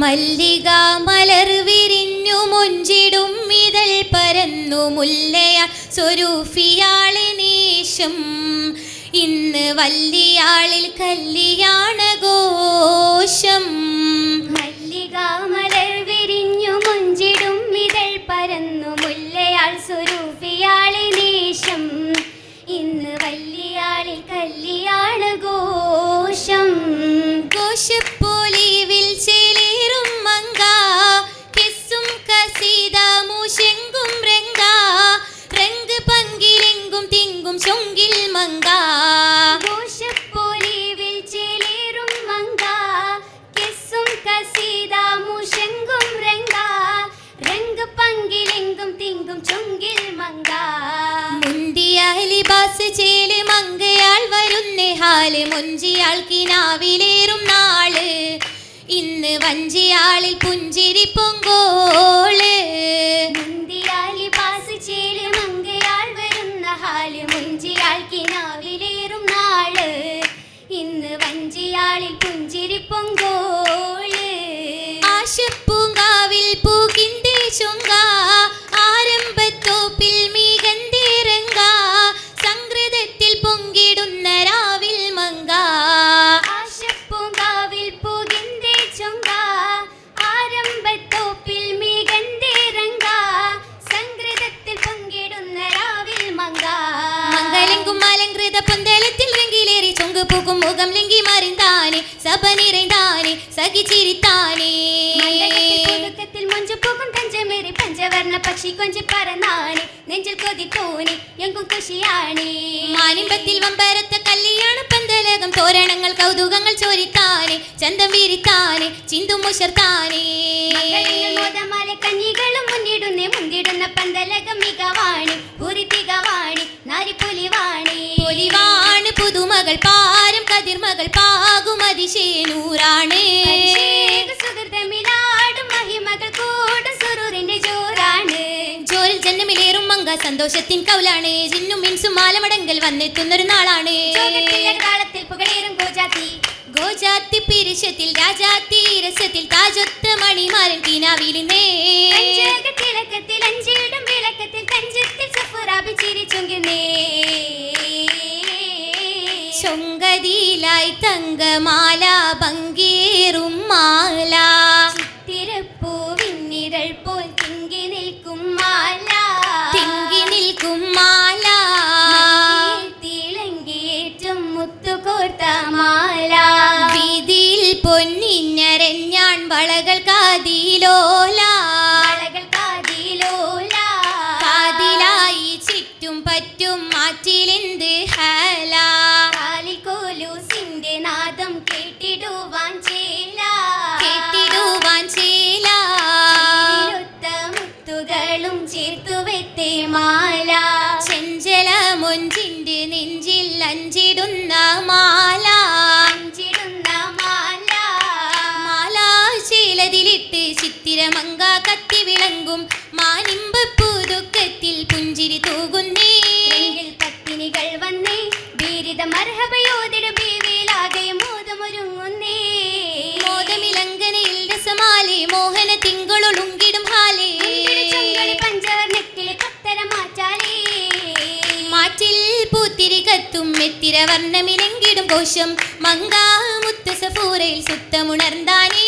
മല്ലിക മലർ വിരിഞ്ഞു മുഞ്ചിടും ഇതൽ പരന്നു മുല്ലയ സ്വരൂഫിയാളെ നേശം. ഇന്ന് വല്ലിയാളിൽ കല്യാണ ഘോഷം. കിനാവിലേറും നാൾ. ഇന്ന് വഞ്ചിയാളിൽ പുഞ്ചിരി പൊങ്കോൾ. മംഗലെങ്കും அலங்கிருத பந்தளத்தில் ரங்கிலேறி சொங்கு പൂക്കും മുഖം லிங்கி மறைந்தானே சப நிறைந்தானே சகி சிரித்தானே மஞ்சு பூக்கும் தஞ்சமேறி பஞ்சவர்ண പഞ്ചവർണ പക്ഷി കൊഞ്ചി நெஞ்சில் നെഞ്ചിൽ தோணி எங்கும் குஷியானே മാനിമ്പത്തിൽ വമ്പരത്ത കല്യാണ പന്തലകം തോരണങ്ങൾ കൗതുകങ്ങൾ ചോരിത്താനെ ചന്തം വീരിത്താനെ ചിന്തും മുഷർത്താനേ കഞ്ഞികളും മുന്നിടുന്നേ മുന്തിടുന്ന പന്തലകം മികവാണി ഉറി തികവാണി കതിർമകൾ പാകുമതി ശേനൂറാണ് മഹിമകൾ കൂടും സുരൂറിന്റെ ജോറാണ് ജോലിൽ ജന്മമിലേറും മങ്ക സന്തോഷത്തിൻ കൗലാണ്. ജിന്നും മിൻസും മാലമടങ്കൽ വന്നെത്തുന്നൊരു നാളാണ്. താളത്തിൽ പുകളേറും ഗോജാത്തി. പിരിശത്തിൽ രാജാത്തി രസത്തിൽ താജൊത്ത മണിമാരൻ കീനാവിലിന്നേ ചൊങ്കതിയിലായി തങ്കമാല പങ്കേറും മാല. തിരപ്പൂവിന്നിതൾ പോൽ തിങ്കി നിൽക്കും മാല. തിങ്കി നിൽക്കും മാല. മഞ്ഞയിൽ തിളങ്ങിയേറ്റും മുത്തുകോർത്ത മാല. വീതിയിൽ പൊന്നിഞ്ഞരഞ്ഞാൺ വളകൾ കാതിലോല. കത്തി വിളങ്ങും മാനിമ്പ പുതുക്കത്തിൽ പുഞ്ചിരി തൂകുന്നേ. പത്തിനികൾ വന്നേ. ബീരിത മർഹബയോതിട ബീവിലാകെ മോദമൊരുങ്ങുന്നേ. മോദമിലങ്കനയിൽ രസമാലേ. മോഹന തിങ്കളൊളുങ്കിടും ഹാലേ. പഞ്ചവർണക്കിളി പത്തര മാറ്റാലേ. മാറ്റിൽ പൂത്തിരി കത്തും എത്തിര വർണമിലെങ്കിടും കോശം മങ്കാമുത്ത സഫൂരയിൽ സുത്തമുണർന്നാനേ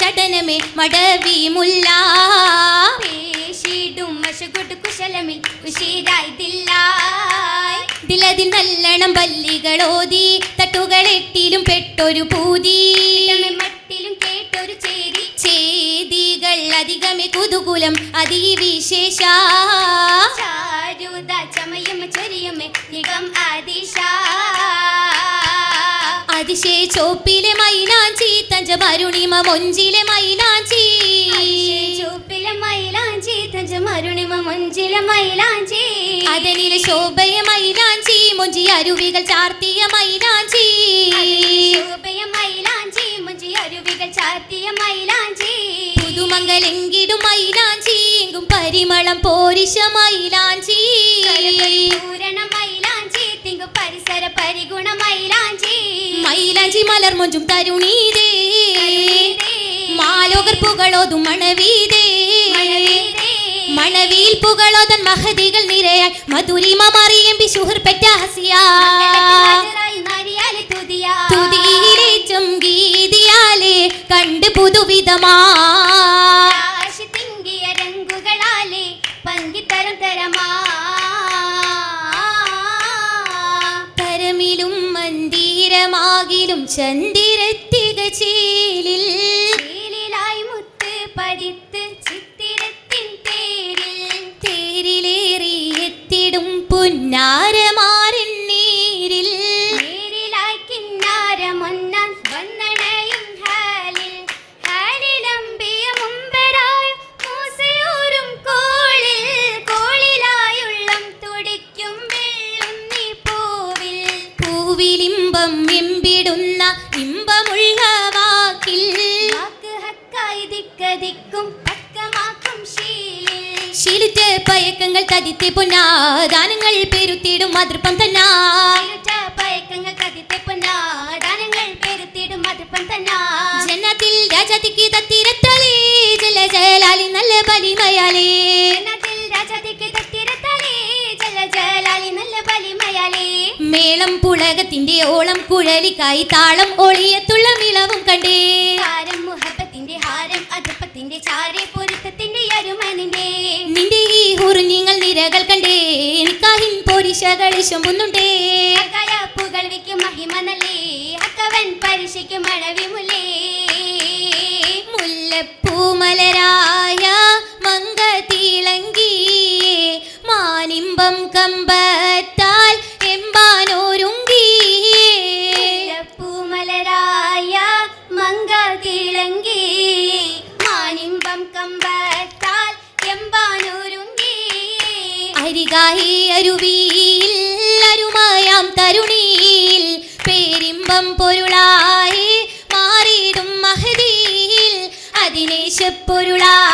മടവി മുല്ല. പേശിടും മഷകൊട്ട് കുശലമിൽ ഉഷീരായതില്ലായ് ദിലതിൽ നല്ലണം ബല്ലികളോതി തട്ടുകളെട്ടിലും പെട്ടൊരു പൂതി. മട്ടിലും കേട്ടൊരു ചേരി. ചേതികൾ അധികമേ കുതുകുലം അതിവിശേഷ ചാരുത ചമയം ചൊരിയമേ നിഗം ആദിശ. അതിശേ ചോപ്പിലെ മൈലാഞ്ചി തഞ്ചമരുണിമ മൊഞ്ചിലെ മൈലാഞ്ചി. ചോപ്പിലെ മൈലാഞ്ചി തഞ്ചമരുണിമ മൊഞ്ചിലെ മൈലാഞ്ചി. അതനിലെ ശോഭയ മൈലാഞ്ചി മൊഞ്ചി അരുവികൾ ചാർത്തിയ മൈലാഞ്ചി. ശോഭയ മൈലാഞ്ചി മുഞ്ചി അരുവികൾ ചാർത്തിയ മൈലാഞ്ചി. പുതുമംഗലെങ്കിടും മൈലാഞ്ചി എങ്കും പരിമളം പോരിശ മൈലാഞ്ചി. പൂരണ മൈലാഞ്ചി മലർ മൊഞ്ചും തരുണീതേ. മാലോകർ പുകളോതും മണവീതേ. മണവിയിൽ പുകളോതൻ മഹതികൾ നിരയാൽ മധുരിമ മറിയം ബിശുഹർ പെറ്റ ഹസിയ തുതിയിലെ ചുംഗീതിയാലെ കണ്ട് പുതുവിധമാ. മന്ദിരമാകിലും ചന്ദിരത്തിക ചേലിൽ പൂവിലിമ്പം ഇമ്പിടുന്ന ഇമ്പമുള്ള വാക്കിൽ. ശീലിച്ച പയക്കങ്ങൾ തതിത്തെ പൊന്നാദാനങ്ങൾ പെരുത്തിടും അതൃപ്പം തന്നാ. പയക്കങ്ങൾ കതിത്തെ പൊന്നാദാനങ്ങൾ പെരുത്തിടും അതൃപ്പം തന്നാ. ജനത്തിൽ രാജാതിക്ക് തത്തിരത്തലേ ജല ജലാലി നല്ല ബലിമയാലേ. മേളം പുളകത്തിന്റെ ഓളം കുഴലിക്കായി താളം ഒളിയത്തുള്ള മിളവും കണ്ടേ. ഹാരം മുഹബത്തിന്റെ ഹാരം അതപ്പത്തിന്റെ ചാരെ പൊരുത്തത്തിന്റെ അരുമനിന്റെ നിന്റെ ഈ ഹുറുഞ്ഞിങ്ങൾ നിരകൾ കണ്ടേ. എനിക്കാഹിൻ പൊരിശകൾ ശുമ്പുന്നുണ്ടേ. പുകൾ വയ്ക്കും മഹിമ നല്ലേ. അക്കവൻ പരിശയ്ക്കും മഴവിമുലേ കമ്പം തരുണിയിൽ. പേരിമ്പം പൊരുളായി മാറിയിടും മഹതിയിൽ. അതിനേശപ്പൊരുളായി